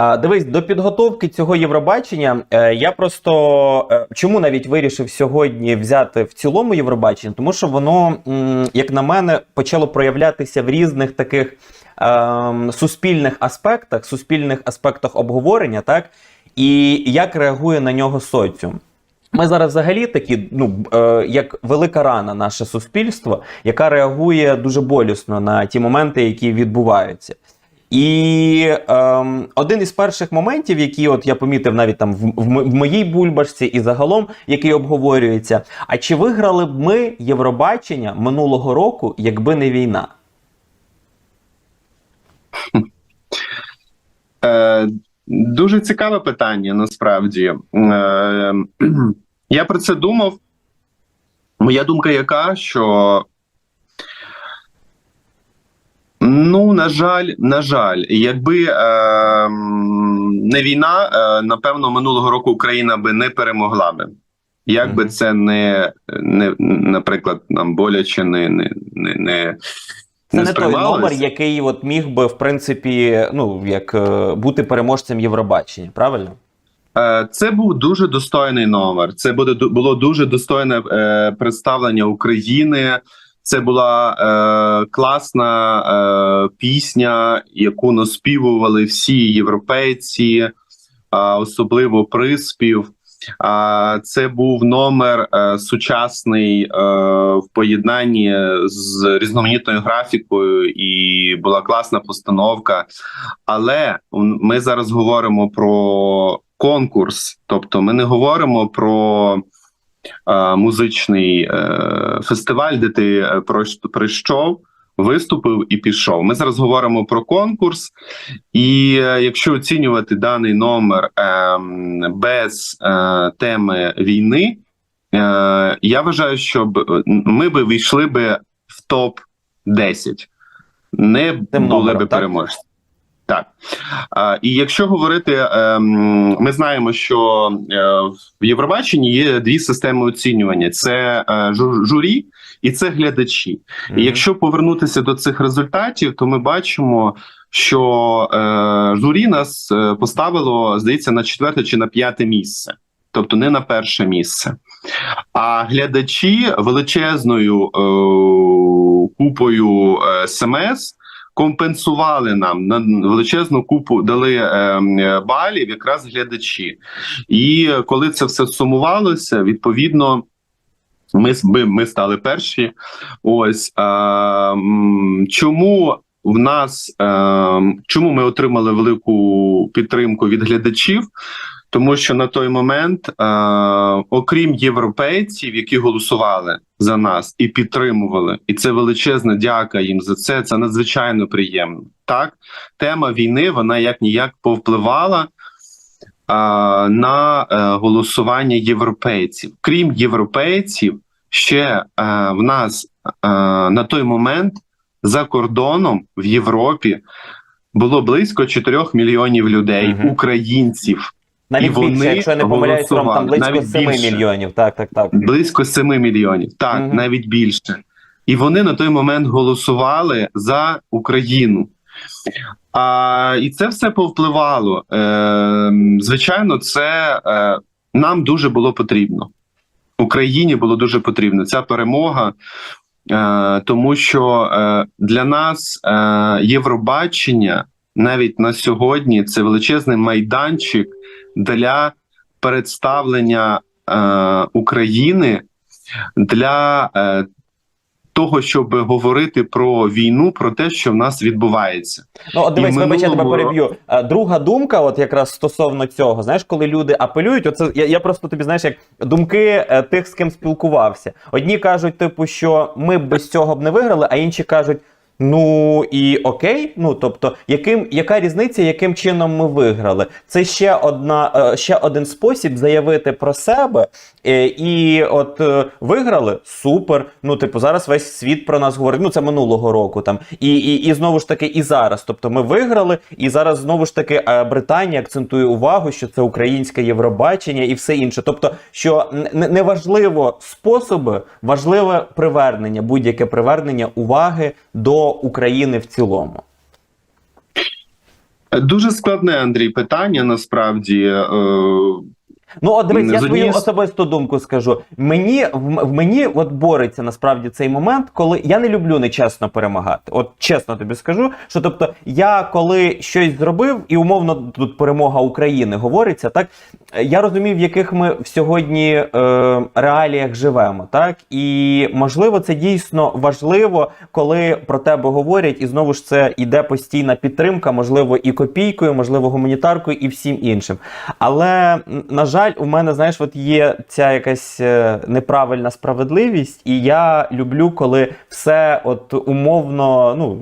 Дивись, до підготовки цього Євробачення е, я просто е, чому навіть вирішив сьогодні взяти в цілому Євробачення, тому що воно, як на мене, почало проявлятися в різних таких ем, суспільних аспектах, суспільних аспектах обговорення, так і як реагує на нього соціум. Ми зараз взагалі такі, ну е, як велика рана, наше суспільство, яка реагує дуже болісно на ті моменти, які відбуваються. І ем, один із перших моментів, які от я помітив навіть там в, в, в моїй бульбашці і загалом, який обговорюється: а чи виграли б ми Євробачення минулого року, якби не війна? Е, дуже цікаве питання насправді. Е, я про це думав. Моя думка яка, що ну, на жаль, на жаль, якби е, не війна, е, напевно, минулого року Україна би не перемогла би. Як би це не, не наприклад, нам боляче не, не, не, не Це не, той номер, який от міг би в принципі, ну як е, бути переможцем Євробачення, правильно? Е, Це був дуже достойний номер. Це буде було дуже достойне е, представлення України. Це була е, класна е, пісня, яку наспівували всі європейці, а особливо приспів. А це був номер е, сучасний е, в поєднанні з різноманітною графікою, і була класна постановка. Але ми зараз говоримо про конкурс, тобто ми не говоримо про е, музичний е, фестиваль, де ти е, прийшов, виступив і пішов. Ми зараз говоримо про конкурс, і е, якщо оцінювати даний номер е, без е, теми війни, е, я вважаю, що б- ми би війшли би в топ 10 не Тим були номером, би переможці. Так. А, і якщо говорити, ем, ми знаємо, що е, в Євробаченні є дві системи оцінювання: це е, журі і це глядачі. І якщо повернутися до цих результатів, то ми бачимо, що е, журі нас поставило, здається, на четверте чи на п'яте місце, тобто не на перше місце. А глядачі величезною е, купою е, смс компенсували нам на величезну купу, дали е, е, балів якраз глядачі. І коли це все сумувалося, відповідно. Ми, ми, стали перші. Ось а, чому в нас е, чому ми отримали велику підтримку від глядачів? Тому що на той момент, е, окрім європейців, які голосували за нас і підтримували, і це величезна дяка їм за це. Це надзвичайно приємно. Так, тема війни вона як ніяк повпливала а, на е, голосування європейців. Крім європейців, ще е, в нас е, на той момент за кордоном в Європі було близько 4 мільйонів людей, Мгм. українців. Навіть і вони більше, якщо я не помиляюсь, там близько Навіть 7 більше. мільйонів. Так, так, так. Близько 7 мільйонів, так Мгм. навіть більше. І вони на той момент голосували за Україну. А, і це все повпливало. Е, звичайно, це е, нам дуже було потрібно. Україні було дуже потрібно ця перемога, е, тому що е, для нас е, Євробачення навіть на сьогодні це величезний майданчик для представлення е, України для е, того, щоб говорити про війну, про те, що в нас відбувається. Ну, от дивись, вибач, я тебе переб'ю. Е, Друга думка, от якраз стосовно цього, знаєш, коли люди апелюють, оце я, я просто тобі знаєш, як думки е, тих, з ким спілкувався. Одні кажуть, типу, що ми б без цього б не виграли, а інші кажуть. Ну і окей, ну тобто, яким яка різниця, яким чином ми виграли? Це ще одна е, ще один спосіб заявити про себе. Е, І от е, виграли супер. Ну, типу, зараз весь світ про нас говорить. Ну, це минулого року там. І, і, і знову ж таки, і зараз. Тобто, ми виграли, і зараз знову ж таки Британія акцентує увагу, що це українське Євробачення і все інше. Тобто, що не важливо способи, важливе привернення, будь-яке привернення уваги до України в цілому. Дуже складне, Андрій, питання насправді. Ну, от дивись, я свою с- особисту думку скажу. Мені в, в мені от бореться насправді цей момент, коли я не люблю нечесно перемагати. От чесно тобі скажу, що тобто я коли щось зробив, і умовно тут перемога України говориться, так я розумів, в яких ми в сьогодні е, реаліях живемо, так і можливо це дійсно важливо, коли про тебе говорять, і знову ж це йде постійна підтримка, можливо, і копійкою, можливо, гуманітаркою, і всім іншим. Але на жаль, у мене знаєш, от є ця якась е, неправильна справедливість, і я люблю, коли все от умовно, ну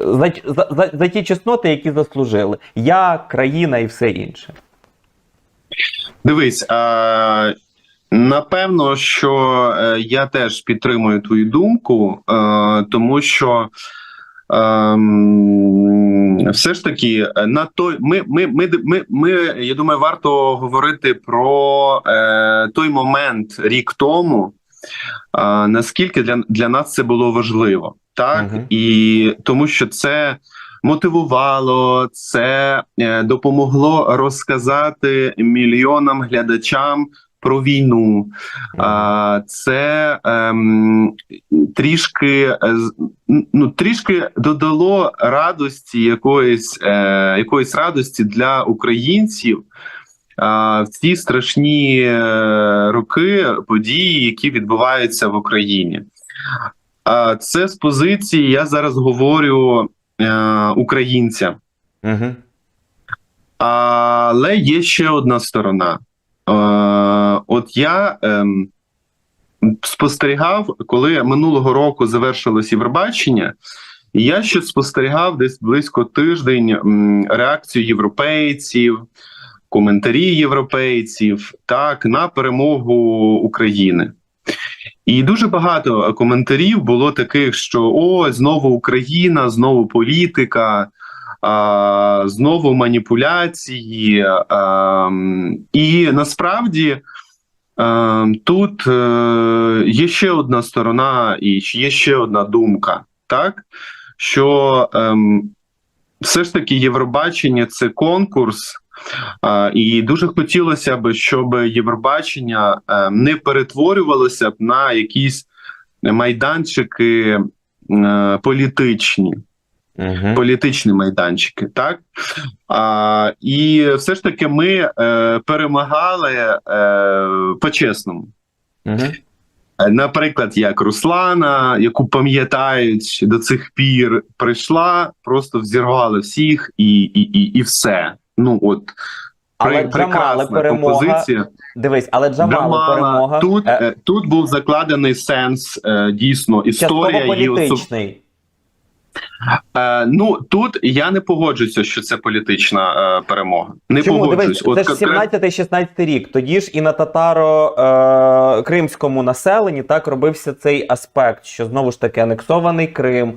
е, за, за, за, ті чесноти, які заслужили. Я, країна і все інше. Дивись, е, напевно, що е, я теж підтримую твою думку, тому що все ж таки е, на той ми, ми, ми, ми, ми, я думаю, варто говорити про е, той момент рік тому. е, Наскільки для, для нас це було важливо, так Мгм. і тому, що це мотивувало, це е, допомогло розказати мільйонам глядачам про війну. Це ем, трішки е, ну, трішки додало радості якоїсь, е, якоїсь радості для українців. В ці страшні е, роки події, які відбуваються в Україні, це з позиції. Я зараз говорю е, українцям. Угу. Але є ще одна сторона. От я ем, спостерігав, коли минулого року завершилось Євробачення, і я ще спостерігав десь близько тиждень м, реакцію європейців, коментарі європейців так на перемогу України. І дуже багато коментарів було таких, що о, знову Україна, знову політика, а, знову маніпуляції. А, і насправді тут е, є ще одна сторона, і є ще одна думка, так що ем, все ж таки Євробачення це конкурс. І дуже хотілося б, щоб Євробачення е, не перетворювалося б на якісь майданчики е, політичні, Угу. політичні майданчики, так а, і все ж таки ми е, перемагали е, по-чесному. Угу. Наприклад, як Руслана, яку пам'ятають до цих пір, прийшла, просто взірвали всіх і, і, і, і все. Ну от Але прекрасна перемога. композиція. Дивись, але Джамала. перемога. Тут, е, е, тут був закладений сенс, е, дійсно, історія частково її особ... політичний. Е, Ну тут я не погоджуюся, що це політична е, перемога. Не Чому погоджуюсь. дивись, це ж 17-16 рік. Тоді ж і на татаро е, кримському населенні так робився цей аспект, що знову ж таки анексований Крим, е,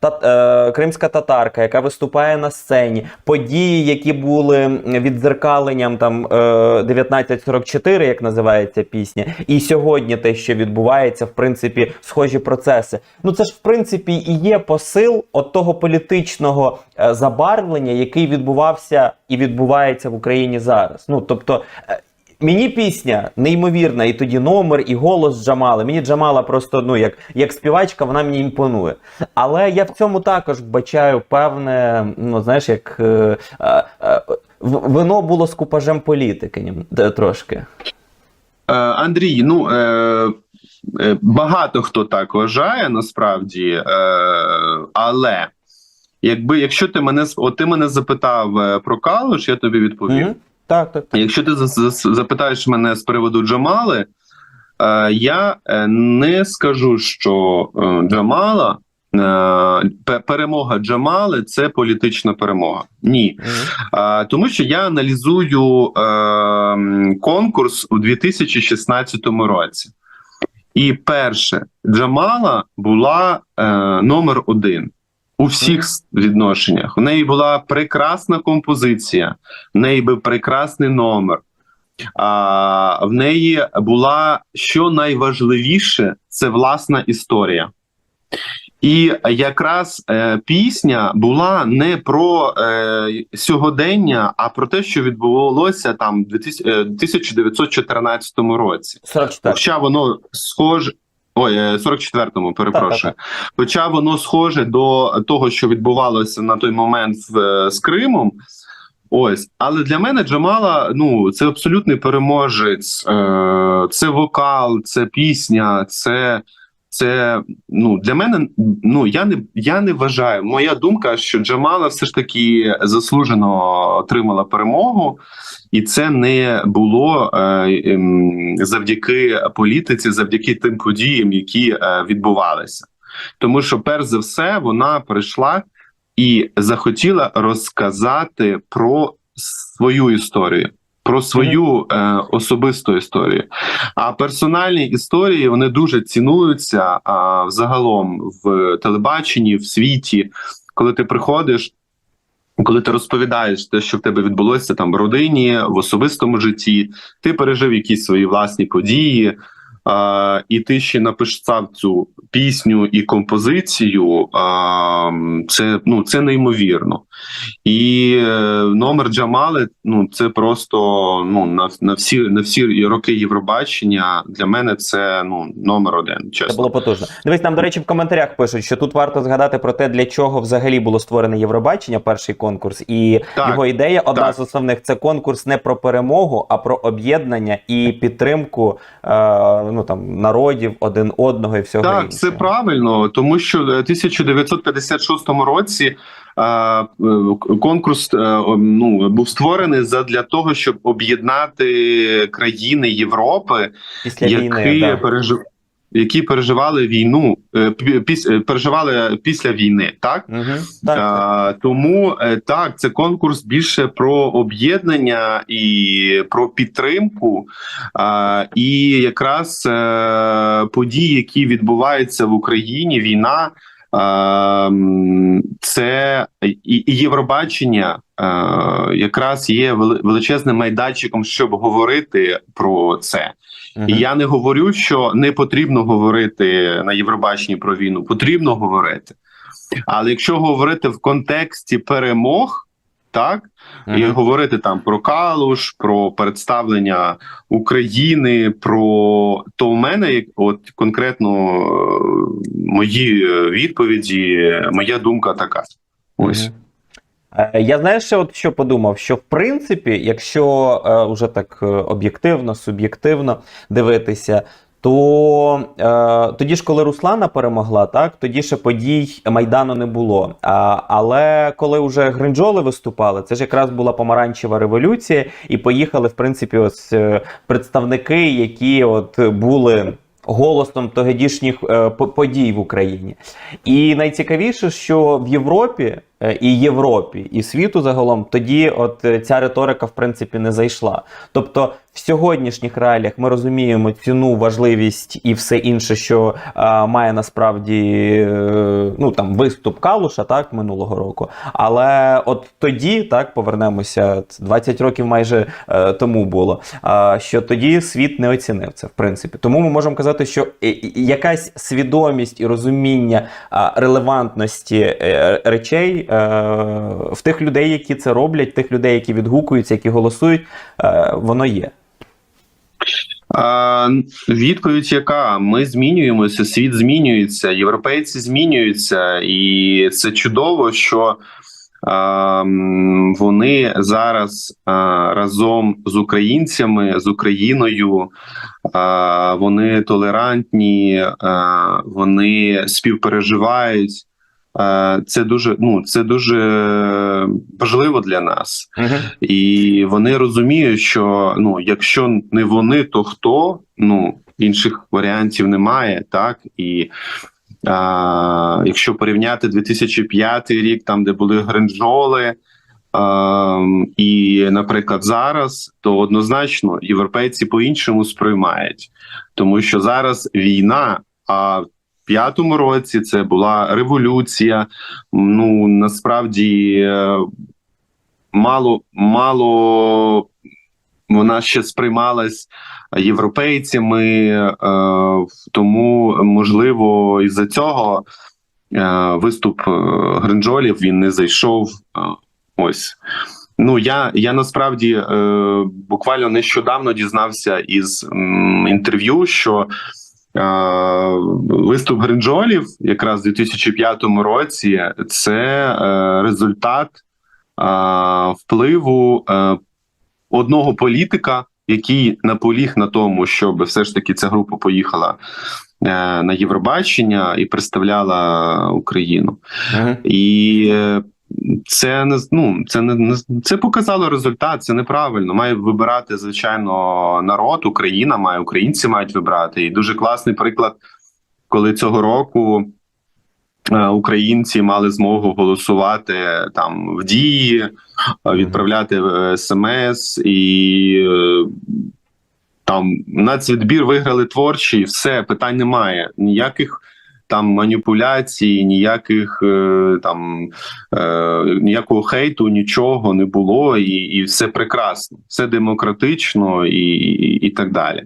та, е, кримська татарка, яка виступає на сцені, події, які були віддзеркаленням там е, 1944, як називається пісня, і сьогодні те, що відбувається, в принципі, схожі процеси. Ну це ж в принципі і є посил от того політичного е, забарвлення, який відбувався і відбувається в Україні зараз. Ну тобто. е, Мені пісня неймовірна, і тоді номер, і голос Джамали. Мені Джамала просто ну як, як співачка, вона мені імпонує. Але я в цьому також вбачаю певне, ну знаєш, як е, е, вино було з купажем політики трошки. Е, Андрій, ну е, багато хто так вважає насправді, е, але якби якщо ти мене от ти мене запитав е, про Калуш, я тобі відповім. Мгм. Так, так. Якщо ти за- за- запитаєш мене з приводу Джамали, е, я е, не скажу, що е, Джамала. е, Перемога Джамали це політична перемога. Ні, а, тому що я аналізую е, м, конкурс у 2016 році. І перше, Джамала була е, номер один у всіх відношеннях. У неї була прекрасна композиція, в неї був прекрасний номер. А, в неї була що найважливіше це власна історія. І якраз е, пісня була не про е, сьогодення, а про те, що відбувалося там в 2000, е, 1914 році. 44. Хоча воно схоже. Ой, е, 44-му, перепрошую. Хоча воно схоже до того, що відбувалося на той момент в, е, з Кримом. Ось, але для мене Джамала ну це абсолютний переможець. Е, це вокал, це пісня, це, це ну для мене. Ну я не я не вважаю. Моя думка, що Джамала все ж таки заслужено отримала перемогу, і це не було е, ем, завдяки політиці, завдяки тим подіям, які е, відбувалися. Тому що, перш за все, вона прийшла і захотіла розказати про свою історію, про свою е, особисту історію. А персональні історії вони дуже цінуються а, взагалом в телебаченні, в світі, коли ти приходиш. Коли ти розповідаєш те, що в тебе відбулося там в родині, в особистому житті, ти пережив якісь свої власні події, а, і ти ще написав цю пісню і композицію. А, це ну це неймовірно. І е, номер Джамали ну це просто ну на, на всі на всі роки Євробачення для мене це ну номер один. Чесно. Це було потужно. Дивись, нам, до речі, в коментарях пишуть, що тут варто згадати про те, для чого взагалі було створене Євробачення, перший конкурс, і Так, його ідея одна так. з основних це конкурс не про перемогу, а про об'єднання і підтримку е, ну там народів один одного і всього Так, іншого. це правильно, тому що в 1956 році е, е, конкурс е, ну був створений задля того, щоб об'єднати країни Європи, після які війни. Да. пережив... які переживали війну, е, піс- е, переживали після війни, так. Угу. так. А, тому е, так, це конкурс більше про об'єднання і про підтримку. А, і якраз події, які відбуваються в Україні, війна. А, м, Це і, Євробачення е, якраз є величезним майданчиком, щоб говорити про це. Мгм. І я не говорю, що не потрібно говорити на Євробаченні про війну. Потрібно говорити. Але якщо говорити в контексті перемог, так і говорити там про Калуш, про представлення України, про то в мене от конкретно е, мої е, відповіді, моя думка така. Ось. Е, Я знаєш, ще от що подумав, що в принципі, якщо е, уже так об'єктивно, суб'єктивно дивитися, то е, тоді ж, коли Руслана перемогла, так тоді ще подій Майдану не було. А, але коли вже Гринджоли виступали, це ж якраз була помаранчева революція, і поїхали, в принципі, ось е, представники, які от були. Голосом тогодішніх е, по- подій в Україні, і найцікавіше, що в Європі і Європі, і світу загалом тоді, от е, ця риторика в принципі не зайшла. Тобто, в сьогоднішніх реаліях ми розуміємо ціну, важливість і все інше, що е, має насправді е, ну там виступ Калуша, так минулого року. Але от тоді, так повернемося, це 20 років майже е, тому було. е, що тоді світ не оцінив це, в принципі. Тому ми можемо казати, що е, е, якась свідомість і розуміння а, релевантності е, речей е, в тих людей, які це роблять, тих людей, які відгукуються, які голосують, е, воно є. Відповідь яка? Ми змінюємося, світ змінюється, європейці змінюються, і це чудово, що вони зараз разом з українцями, з Україною, вони толерантні, вони співпереживають. Це дуже ну це дуже важливо для нас. І вони розуміють, що ну, якщо не вони, то хто? Ну інших варіантів немає, так і. А, якщо порівняти 2005 рік, там де були гринджоли, а, і, наприклад, зараз, то однозначно європейці по-іншому сприймають, тому що зараз війна. А п'ятому році це була революція. Ну насправді е, мало мало вона ще сприймалась європейцями, е, тому можливо із-за цього е, виступ Гринджолів він не зайшов. Ось. Ну, я, я насправді буквально нещодавно дізнався із інтерв'ю, що виступ Гринджолів якраз у 2005 році це е, результат впливу е, одного політика, який наполіг на тому, щоб все ж таки ця група поїхала е, на Євробачення і представляла Україну. Мгм. І це не ну, це не це показало результат. Це неправильно. Має вибирати звичайно народ, Україна має українці мають вибирати. І дуже класний приклад, коли цього року. е, Українці мали змогу голосувати там в дії, відправляти е, смс і е, там нацвідбір виграли творчі, все питань немає. Ніяких там маніпуляцій, ніяких е, там е, ніякого хейту, нічого не було, і, і все прекрасно, все демократично і, і, і так далі.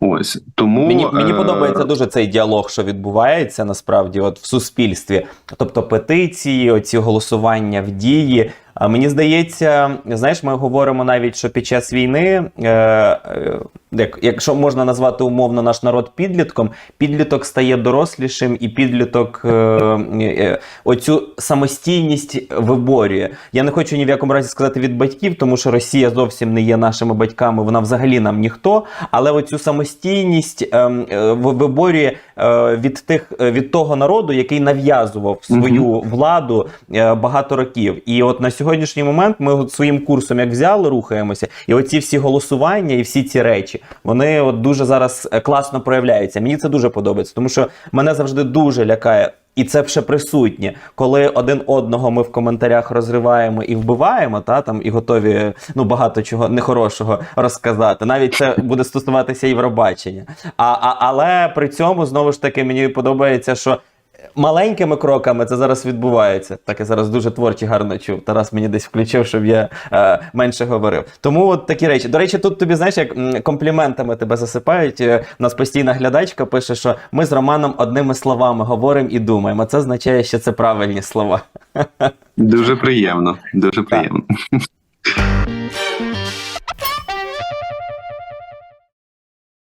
Ось тому Мені, мені е, подобається дуже цей діалог, що відбувається насправді от в суспільстві. Тобто петиції, оці голосування в дії. А мені здається, знаєш, ми говоримо навіть, що під час війни, е, е, як, якщо можна назвати умовно наш народ підлітком, підліток стає дорослішим, і підліток е, е, оцю самостійність виборює. Я не хочу ні в якому разі сказати від батьків, тому що Росія зовсім не є нашими батьками, вона взагалі нам ніхто. Але оцю самостійність ем, е, ви- виборює е, від тих е, від того народу, який нав'язував свою владу е, багато років. І от на сьогоднішній момент ми от своїм курсом як взяли, рухаємося, і оці всі голосування і всі ці речі вони от дуже зараз е, класно проявляються. Мені це дуже подобається, тому що мене завжди дуже лякає. І це ще присутнє, коли один одного ми в коментарях розриваємо і вбиваємо, та там і готові ну багато чого нехорошого розказати. Навіть це буде стосуватися Євробачення. А, а але при цьому знову ж таки мені подобається, що маленькими кроками це зараз відбувається. Так я зараз дуже творчі гарно чув. Тарас мені десь включив, щоб я е, менше говорив. Тому от такі речі. До речі, тут тобі знаєш, як компліментами тебе засипають. Е, У нас постійна глядачка пише, що ми з Романом одними словами говоримо і думаємо. Це означає, що це правильні слова. дуже приємно. Дуже приємно.